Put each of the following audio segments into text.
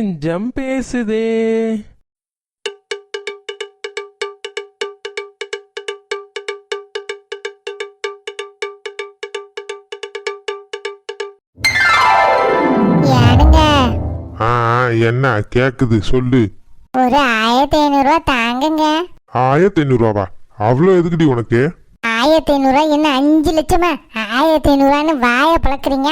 நெஞ்சம் பேசுதே. என்ன கேக்குது சொல்லு. ஒரு ஆயிரத்தி ஐநூறுரூவா தாங்குங்க. ஆயிரத்தி ஐநூறுவாவா? அவ்வளோ எதுக்குடி உனக்கு? ஆயிரத்தி ஐநூறுரூவா என்ன அஞ்சு லட்சமா? ஆயிரத்தி ஐநூறுரூவான்னு வாயை பழக்கிறீங்க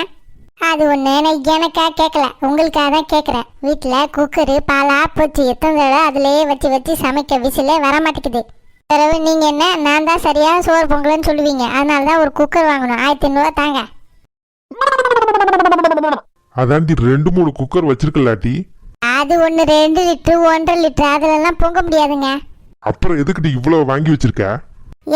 அது ஒன்று நான் எனக்கா கேட்கல உங்களுக்காக தான் கேட்குறேன் வீட்டில் குக்கரு பாலா போச்சு எத்தனை தடவை அதிலேயே வச்சு வச்சு சமைக்க விசிலே வர மாட்டேங்குது பிறகு நீங்கள் என்ன? நான் தான் சரியாக சோறு பொங்கல்னு சொல்லுவீங்க. அதனால தான் ஒரு குக்கர் வாங்கணும். ஆயிரத்தி ஐநூறுரூவா தாங்க. அதாண்டி ரெண்டு மூணு குக்கர் வச்சிருக்கலாட்டி அது ஒன்று ரெண்டு லிட்ரு ஒன்றரை லிட்ரு அதிலெல்லாம் பொங்க முடியாதுங்க. அப்புறம் எதுக்குடி இவ்வளோ வாங்கி வச்சிருக்க?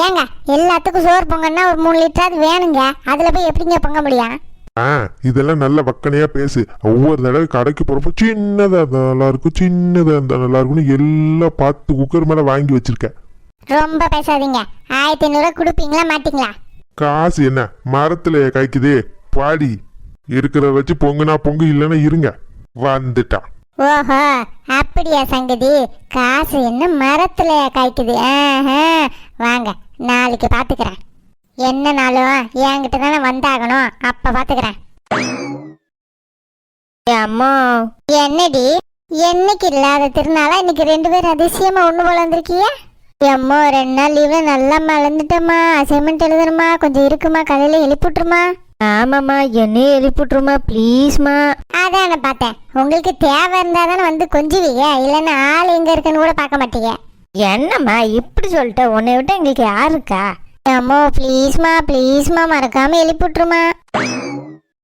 ஏங்க எல்லாத்துக்கும் சோறு பொங்கன்னா ஒரு மூணு லிட்டராது வேணுங்க. அதில் போய் எப்படிங்க பொங்க முடியும்? ஆ. இதெல்லாம் நல்ல வக்கனையா பேசு. ஒவ்வொரு தடவை கடைக்கு போறப்போ சின்னதா இருந்தா நல்லா இருக்கும் சின்னதா இருந்தா நல்லா இருக்கும்னு எல்லாம் பார்த்து குக்கர் மேல வாங்கி வச்சிருக்க. ரொம்ப பேசாதீங்க. ஆயிரத்தி ஐநூறுரூவா கொடுப்பீங்களா மாட்டீங்களா? காசு என்ன? மரத்துல காய்க்குதே. பாடி. இருக்கிறத வச்சு பொங்குனா பொங்கு இல்லைன்னா இருங்க. வந்துட்டான். ஓஹோ அப்படியா சங்கதி? காசு என்ன மரத்துல காய்க்குது? ஆஹா. வாங்க நாளைக்கு பார்த்துக்கிறேன். என்ன நாளும் என்கிட்ட தானே வந்தாகணும். அப்போ பார்த்துக்கிறேன் அம்மா. என்னடி? என்னைக்கு இல்லாத திருநாளா? இன்னைக்கு ரெண்டு பேரும் அதிசயமா ஒண்ணு போல வந்திருக்கீங்க. அம்மா ரெண்டு நாள் லீவ்ல நல்லா மறந்துட்டோமா அசைன்மெண்ட் எழுதணுமா? கொஞ்சம் இருக்குமா? காலையில எழுப்பிட்டுருமா ஆமாம்மா என்னையும் எழுப்பிட்டுருமா ப்ளீஸ்மா அதான் பார்த்தேன். உங்களுக்கு தேவை இருந்தா தானே வந்து கொஞ்சுவீங்க. இல்லைன்னா ஆள் எங்க இருக்குன்னு கூட பார்க்க மாட்டீங்க. என்னம்மா இப்படி சொல்லிட்ட? உன்னை விட்டு எங்களுக்கு யார் இருக்கா? அம்மோ ப்ளீஸ்மா ப்ளீஸ்மா மறக்காம எழுப்பிட்டுருமா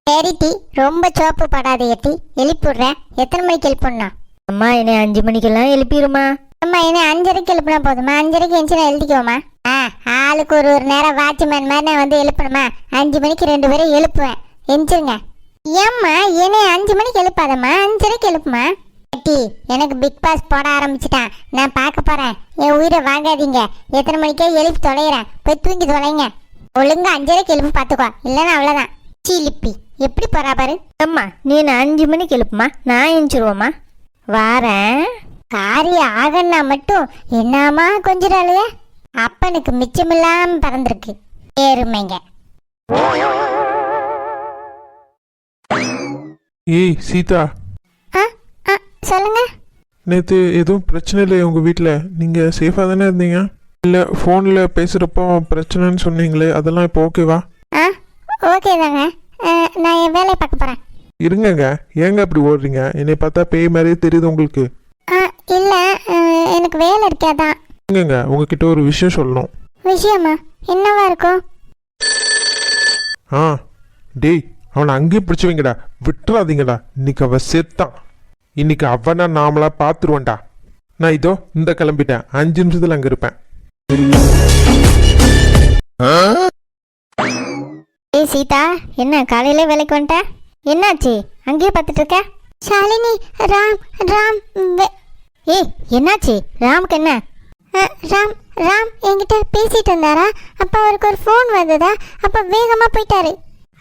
சரி டி ரொம்ப சோப்பு படாதே டி. எழுப்பிடுறேன் எத்தனை மணிக்கு எழுப்பிடணும் அம்மா என்னை அஞ்சு மணிக்கெல்லாம் எழுப்பிடுமா அம்மா என்ன அஞ்சரைக்கு எழுப்பினா போதுமா? அஞ்சரைக்கு எஞ்சி நான் எழுதிக்குவோமா ஆ ஆளுக்கு ஒரு ஒரு நேரம் வாட்ச்மேன் மாதிரி நான் வந்து எழுப்பணுமா? அஞ்சு மணிக்கு ரெண்டு பேரும் எழுப்புவேன். எஞ்சிருங்க ஏம்மா என்னை அஞ்சு மணிக்கு எழுப்பாதம்மா? அஞ்சரைக்கு எழுப்புமா? டி எனக்கு பிக் பாஸ் போட ஆரம்பிச்சிட்டான். நான் பார்க்க போறேன். என் உயிரை வாங்காதீங்க. எத்தனை மணிக்கே எழுப்பி தொலைகிறேன் போய் தூங்கி தொலைங்க. ஒழுங்கா அஞ்சரைக்கு எழுப்பி பார்த்துக்கோ. இல்லைன்னா அவ்வளோதான் சீலிப்பி எப்படி போறா பாரு? அம்மா நீ என்னை அஞ்சு மணிக்கு எழுப்புமா? நான் எழுந்துருவோம்மா வாரேன். காரியம் ஆகன்னா மட்டும் என்னாமா கொஞ்சிடாலையே அப்பனுக்கு மிச்சமில்லாம பறந்துருக்கு. ஏறுமைங்க. ஏய் சீதா. நேற்று எதுவும் பிரச்சனை இல்லை உங்கள் வீட்டில் நீங்கள் சேஃபாக தானே இருந்தீங்க? இல்லை ஃபோனில் பேசுகிறப்போ பிரச்சனைன்னு சொன்னீங்களே அதெல்லாம் இப்போ ஓகேவா ஆ ஓகே தாங்க. நான் என் வேலையை பார்க்க போறேன். இருங்கங்க. ஏங்க அப்படி ஓடுறீங்க? என்னை பார்த்தா பேய் மாதிரியே தெரியுது உங்களுக்கு. ஆ இல்லை எனக்கு வேலை இருக்காதான் இருங்கங்க. உங்ககிட்ட ஒரு விஷயம் சொல்லணும். விஷயமா? என்னவா இருக்கும்? ஆ. டேய் அவனை அங்கேயே பிடிச்சி வைங்கடா. விட்டுறாதீங்கடா. இன்னைக்கு அவ செத்தான். இன்னைக்கு அவனை நாமளா பார்த்துருவேன்டா நான் இதோ இந்த கிளம்பிட்டேன். அஞ்சு நிமிஷத்தில் அங்கே இருப்பேன். ஏய் சீதா என்ன காலையிலே வேலைக்கு வந்துட்ட? என்னாச்சு? அங்கேயே பார்த்துட்டு இருக்க? ஷாலினி ராம் ராம் ஏய் என்னாச்சு? ராமுக்கு என்ன? ஆ, ராம் ராம் என்கிட்ட பேசிட்டு இருந்தாரா? அப்போ அவருக்கு ஒரு ஃபோன் வந்ததா? அப்போ வேகமாக போயிட்டாரு.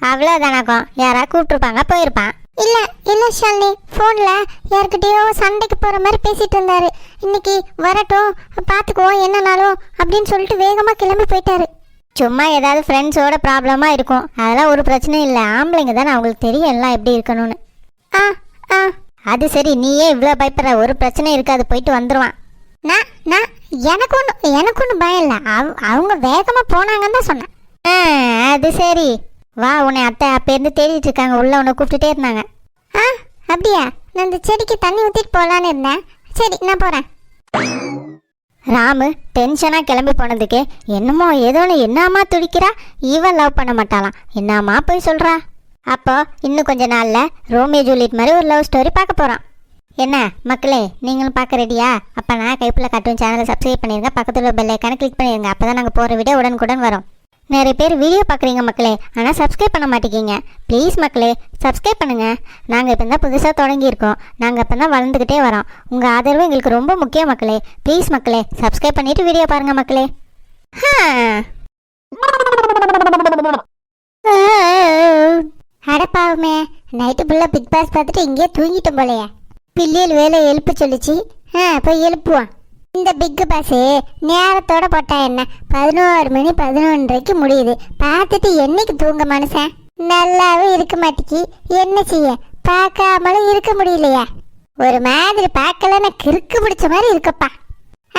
அவ்வளோதானாக்கும் யாரா கூப்பிட்டுருப்பாங்க போயிருப்பான். இல்ல இல்ல ஷாலினி? போன்ல யார்கிட்டயோ சண்டைக்கு போற மாதிரி பேசிட்டு இருந்தாரு. இன்னைக்கு வரட்டும் பாத்துக்குவோம் என்னனாலும் அப்படின்னு சொல்லிட்டு வேகமா கிளம்பி போயிட்டாரு. சும்மா ஏதாவது ஃப்ரெண்ட்ஸோட ப்ராப்ளமாக இருக்கும். அதெல்லாம் ஒரு பிரச்சனையும் இல்லை. ஆம்பளைங்க தானே அவங்களுக்கு தெரியும் எல்லாம் எப்படி இருக்கணும்னு. ஆ ஆ. அது சரி நீயே இவ்வளோ பயப்படுற ஒரு பிரச்சனை இருக்காது போயிட்டு வந்துருவான். நான் நான் எனக்கு ஒன்று எனக்கு ஒன்றும் பயம் இல்லை. அவ அவங்க வேகமா போனாங்கன்னு தான் சொன்னேன். ஆ, அது சரி. வா உன்னை அத்தை அப்பேருந்து தேடிட்டு இருக்காங்க. உள்ள உன்னை கூப்பிட்டுட்டே இருந்தாங்க. ஆ அப்படியா? நான் இந்த செடிக்கு தண்ணி ஊற்றிட்டு போகலான்னு இருந்தேன். சரி நான் போகிறேன் ராமு டென்ஷனாக கிளம்பி போனதுக்கு என்னமோ ஏதோன்னு என்னம்மா துடிக்கிறா? இவன் லவ் பண்ண மாட்டாளாம். என்னம்மா போய் சொல்கிறா அப்போ இன்னும் கொஞ்ச நாளில் ரோமியோ ஜூலியட் மாதிரி ஒரு லவ் ஸ்டோரி பார்க்க போகிறோம் என்ன மக்களே நீங்களும் பார்க்க ரெடியா அப்போ நான் கைப்பில் காட்டும் சேனலை சப்ஸ்கிரைப் பண்ணிடுங்க பக்கத்தில் பெல் ஐக்கானை கிளிக் பண்ணிடுங்க அப்போ தான் நாங்கள் போகிற வீடியோ உடனுக்குடன் வரும். நிறைய பேர் வீடியோ பார்க்குறீங்க மக்களே ஆனால் சப்ஸ்கிரைப் பண்ண மாட்டேங்கிங்க ப்ளீஸ் மக்களே சப்ஸ்கிரைப் பண்ணுங்கள் நாங்கள் இப்போ தான் புதுசாக தொடங்கியிருக்கோம். நாங்கள் இப்போ தான் வளர்ந்துக்கிட்டே வரோம். உங்கள் ஆதரவு எங்களுக்கு ரொம்ப முக்கியம் மக்களே. ப்ளீஸ் மக்களே சப்ஸ்கிரைப் பண்ணிவிட்டு வீடியோ பாருங்கள் மக்களே. அடப்பாவுமே நைட்டு ஃபுல்லாக பிக் பாஸ் பார்த்துட்டு இங்கேயே தூங்கிட்டோம் போலையே. பிள்ளைகள் வேலை எழுப்பு சொல்லிச்சு. ஆ போய் எழுப்புவான் இந்த பிக்கு பாஸ் நேரத்தோட போட்டா என்ன? பதினோரு மணி பதினொன்றரைக்கு முடியுது. பார்த்துட்டு என்னைக்கு தூங்க மனுஷன்? நல்லாவே இருக்க மாட்டிக்கு. என்ன செய்ய? பார்க்காமலும் இருக்க முடியலையா? ஒரு மாதிரி பார்க்கலன்னா கிறுக்கு பிடிச்ச மாதிரி இருக்கப்பா.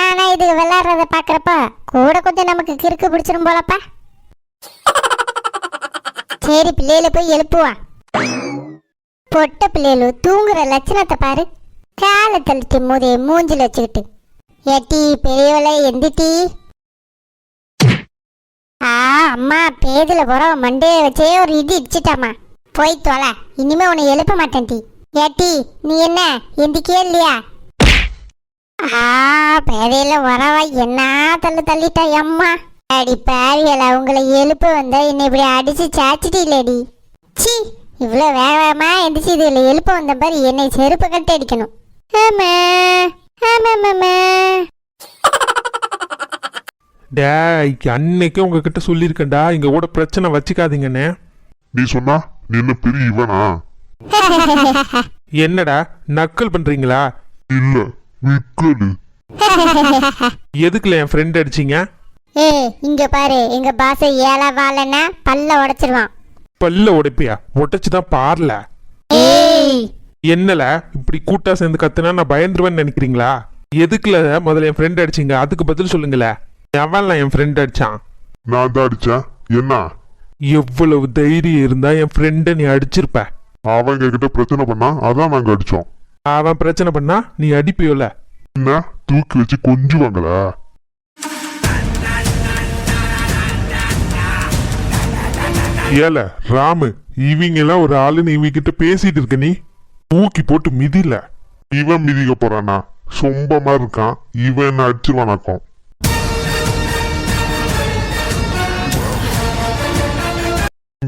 ஆனா இது விளாட்றத பார்க்கறப்ப கூட கொஞ்சம் நமக்கு கிறுக்கு பிடிச்சிரும் போலப்பா. சரி பிள்ளையில போய் எழுப்புவான் பொட்ட பிள்ளைகள் தூங்குற லட்சணத்தை பாரு. காலை தள்ளிட்டு மூதையை மூஞ்சில் வச்சுக்கிட்டு ஏட்டி பெரியவளை எந்திட்டி. ஆ அம்மா பேதில் போகிற மண்டைய வச்சே ஒரு இடி இடிச்சிட்டாம்மா. போய் தொலை இனிமே உன்னை எழுப்ப மாட்டேன் டி. ஏட்டி நீ என்ன எந்திக்கே இல்லையா? ஆ பேதையில வரவா என்ன தள்ளு தள்ளிட்டா அம்மா? அடி பாரியல உங்களை எழுப்ப வந்தா என்னை இப்படி அடிச்சு சாச்சிட்டீங்களேடி. சி இவ்வளோ வேக வேகமா எந்திரிச்சு இதில் எழுப்ப வந்த பாரு என்னை செருப்பு கட்டி அடிக்கணும். ஆமா ஆமாம்மாம்மா டேய் அன்னைக்கே உங்ககிட்ட சொல்லியிருக்கேன்டா. இங்க கூட பிரச்சனை வச்சுக்காதீங்கண்ணே. நீ சொன்னா நீ என்ன பெரிய இவனா? என்னடா நக்கல் பண்றீங்களா? இல்ல விக்கலு எதுக்குல என் ஃப்ரெண்ட் அடிச்சீங்க? ஏய் இங்க பாரு எங்க பாச ஏழை வாழன்னா பல்ல உடைச்சிருவான். பல்ல உடைப்பியா? உடைச்சு தான் பாரல ஏய். என்னல இப்படி கூட்டா சேர்ந்து கத்துனா நான் பயந்துருவேன்னு நினைக்கிறீங்களா? எதுக்குல முதல்ல என் ஃப்ரெண்ட் அடிச்சீங்க? அதுக்கு பதில் சொல்லுங்களேன். எவன்ல என் ஃப்ரெண்ட் அடிச்சான்? நான் தான் அடிச்சேன். என்ன? எவ்வளவு தைரியம் இருந்தா என் ஃப்ரெண்டை நீ அடிச்சிருப்ப. அவங்க கிட்ட பிரச்சனை பண்ணா அதான் நாங்க அடிச்சோம். அவன் பிரச்சனை பண்ணா நீ அடிப்பியோல? என்ன? தூக்கி வச்சு கொஞ்சுவாங்களா? ஏல ராமு இவங்க எல்லாம் ஒரு ஆளுன்னு இவங்க கிட்ட பேசிட்டு இருக்க நீ? தூக்கி போட்டு மிதில. இவன் மிதிக்க போறானா? சொம்பமா இருக்கான். இவன் என்ன அடிச்சிருவானாக்கும்.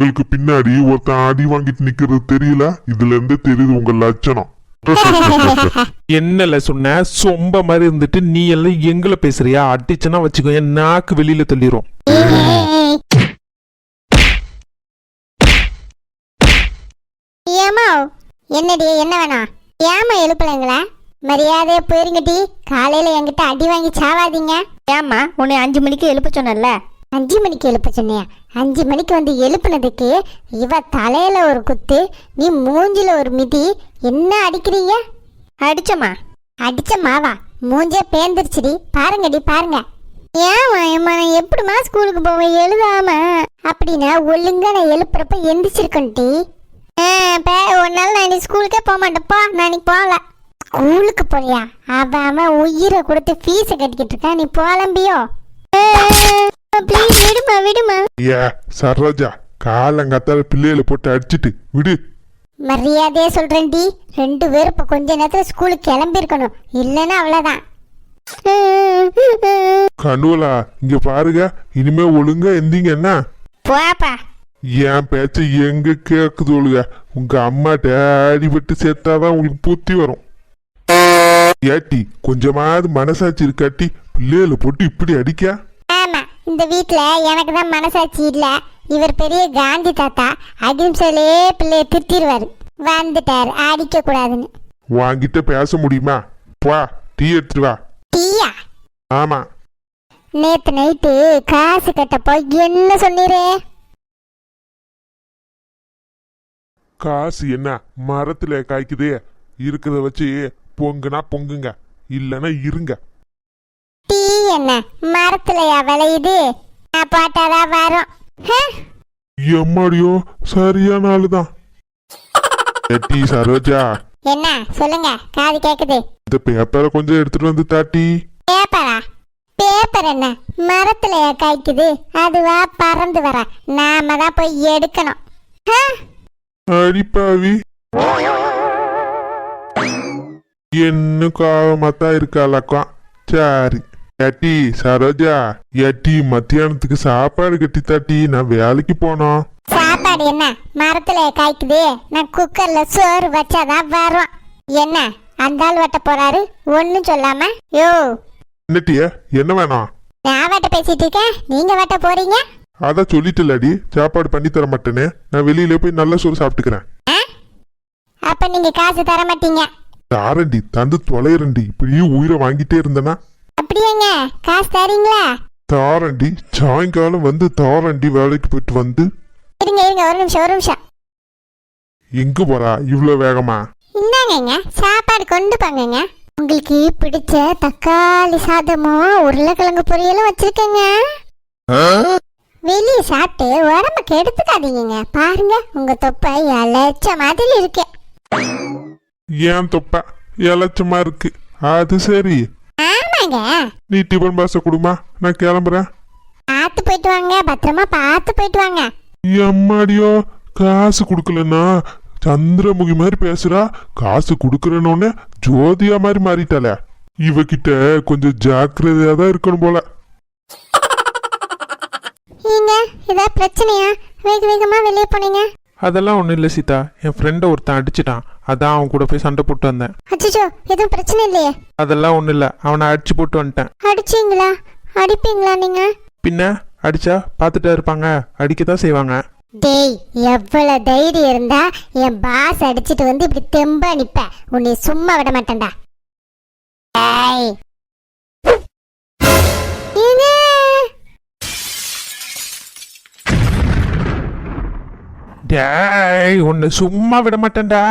உங்களுக்கு பின்னாடி ஒருத்தன் அடி வாங்கிட்டு நிக்கிறது தெரியல? இதுல இருந்தே தெரியுது உங்க லட்சணம். என்னல சொன்ன? சொம்ப மாதிரி இருந்துட்டு நீ எல்லாம் எங்களை பேசுறியா? அடிச்சனா வச்சுக்கோ என் நாக்கு வெளியில தள்ளிரும். ஏம்மா? என்னடி என்ன வேணாம் ஏமா எழுப்பலைங்களா மரியாதையா போயிருங்கடி. காலையில என்கிட்ட அடி வாங்கி சாவாதீங்க. ஏம்மா உன்னை அஞ்சு மணிக்கு எழுப்ப சொன்னேன்ல? அஞ்சு மணிக்கு எழுப்ப சொன்னியா? அஞ்சு மணிக்கு வந்து எழுப்புனதுக்கு இவ தலையில ஒரு குத்து நீ மூஞ்சில ஒரு மிதி. என்ன அடிக்கிறீங்க? அடிச்சம்மா. அடிச்ச மாவா? மூஞ்சே பேந்துருச்சுடி. பாருங்கடி பாருங்க. ஏமா ஏம்மா நான் எப்படிம்மா ஸ்கூலுக்கு போவேன் எழுதாம? அப்படின்னா ஒழுங்கா நான் எழுப்புறப்ப எந்திரிச்சிருக்கேன்டி. ஒரு நாள் நான் இன்னைக்கு ஸ்கூலுக்கே போக மாட்டேப்பா நான் இன்னைக்கு போகல. ஸ்கூலுக்கு போறியா? அவன் உயிரை கொடுத்து ஃபீஸை கட்டிக்கிட்டு இருக்கான் நீ போலம்பியோ? ப்ளீஸ் விடுமா விடுமா. ஏ சரோஜா காலங்காத்தால பிள்ளைகளை போட்டு அடிச்சிட்டு விடு. மரியாதையா சொல்றேன்டி ரெண்டு பேரும் இப்போ கொஞ்ச நேரத்துல ஸ்கூலுக்கு கிளம்பியிருக்கணும். இல்லைன்னா அவ்வளோதான் கனுவலா இங்க பாருங்க. இனிமே ஒழுங்கா எந்திங்க என்ன? போப்பா என் பேச்ச எங்க கேக்குது ஒழுங்க? உங்க அம்மாட்ட அடிபட்டு சேர்த்தாதான் உங்களுக்கு புத்தி வரும். ஏட்டி கொஞ்சமாவது மனசாட்சி இருக்காட்டி பிள்ளைகளை போட்டு இப்படி அடிக்க? இந்த வீட்ல எனக்கு தான் மனசாட்சி இல்ல. இவர் பெரிய காந்தி தாத்தா. அகிம்சையிலே பிள்ளைய திருத்திடுவாரு வந்துட்டாரு. அடிக்க கூடாதுன்னு. வாங்கிட்ட பேச முடியுமா? வா டீ எடுத்துட்டு வா. டீயா? ஆமா. நேத்து நைட்டு காசு கட்டப்போ என்ன சொன்னீரே? காசு என்ன மரத்துல காய்க்குதே? இருக்கிறத வச்சு பொங்குனா பொங்குங்க. இல்லைன்னா இருங்க. என்ன? மரத்துலயா விளையுது? நான் போட்டாதான் வரும்? எம்மாடியோ சரியான ஆளுதான். ஏட்டி சரோஜா. என்ன? சொல்லுங்க. காது கேக்குது. இந்த பேப்பரை கொஞ்சம் எடுத்துட்டு வந்து தாட்டி. பேப்பரா பேப்பர் என்ன? மரத்துலயா காய்க்குது? அதுவா பறந்து வர. நாம தான் போய் எடுக்கணும்? அடிப்பாவி என்ன காவமாத்தான் இருக்காளக்கா சரி. ஏட்டி சரோஜா ஏட்டி மத்தியானத்துக்கு சாப்பாடு கட்டி தாட்டி நான் வேலைக்கு போனோம் சாப்பாடு என்ன? மரத்துல காய்க்குது. நான் குக்கர்ல சோறு வச்சாதான் வரும் என்ன? அந்த ஆள் வெட்ட போறாரு? ஒன்னும் சொல்லாம? யோ. என்னட்டிய என்ன வேணாம் நான் வெட்ட பேசிட்டு இருக்கேன். நீங்க வெட்ட போறீங்க? அதான் சொல்லிட்டுலடி சாப்பாடு பண்ணி தர மாட்டேனே நான் வெளியில போய் நல்ல சோறு சாப்பிட்டுக்கிறேன்? அப்ப நீங்க காசு தர மாட்டீங்க. தாரண்டி தந்து தொலைறண்டி இப்படியே உயிரை வாங்கிட்டே இருந்தனா அப்படியாங்க. காசு தரீங்களா? தாரண்டி சாயங்காலம் வந்து தாரண்டி வேலைக்கு போயிட்டு வந்து. இருங்க இருங்க ஒரு நிமிஷம் ஒரு நிமிஷம். எங்க போறா? இவ்வளோ வேகமா? இந்தாங்கங்க சாப்பாடு கொண்டு போங்கங்க. உங்களுக்கு பிடிச்ச தக்காளி சாதமும் உருளைக்கிழங்கு பொரியலும் வச்சிருக்கேங்க. வெளியே சாப்பிட்டு உடம்புக்கு எடுத்துக்காதீங்க பாருங்க உங்க தொப்பை இழைச்ச மாதிரி இருக்கு. ஏன் தொப்ப? இலச்சமா இருக்கு. அது சரி. ஆமாங்க நீ டிபன் பாச கொடுமா. நான் கிளம்புறேன். பார்த்து போயிட்டு வாங்க. பத்திரமா பார்த்து போயிட்டு வாங்க. எம்மாடியோ காசு கொடுக்கலன்னா சந்திரமுகி மாதிரி பேசுறா. காசு கொடுக்கறனோடனே ஜோதியா மாதிரி மாறிட்டாளே. இவகிட்ட கொஞ்சம் ஜாக்கிரதையா தான் இருக்கணும் போல. நீங்க ஏதாவது பிரச்சனையா? வேக வேகமா வெளியே போனீங்க. அதெல்லாம் ஒன்றும் இல்லை சீதா. என் ஃப்ரெண்டை ஒருத்தன் அடிச்சிட்டான். அதான் அவன் கூட போய் சண்டை போட்டு வந்தேன். அச்சோ எதுவும் பிரச்சனை இல்லையே? அதெல்லாம் ஒன்றும் இல்லை. அவனை அடிச்சு போட்டு வந்துட்டேன். அடிச்சீங்களா? அடிப்பீங்களா நீங்க? பின்ன அடிச்சா பார்த்துட்டே இருப்பாங்க. அடிக்க தான் செய்வாங்க. டேய் எவ்வளவு தைரியம் இருந்தா என் பாஸ் அடிச்சிட்டு வந்து இப்படி தெம்பா நிப்ப. உன்னை சும்மா விட மாட்டேன்டா. ஏங்க? டேய் உன்னை சும்மா விட மாட்டேன்டா.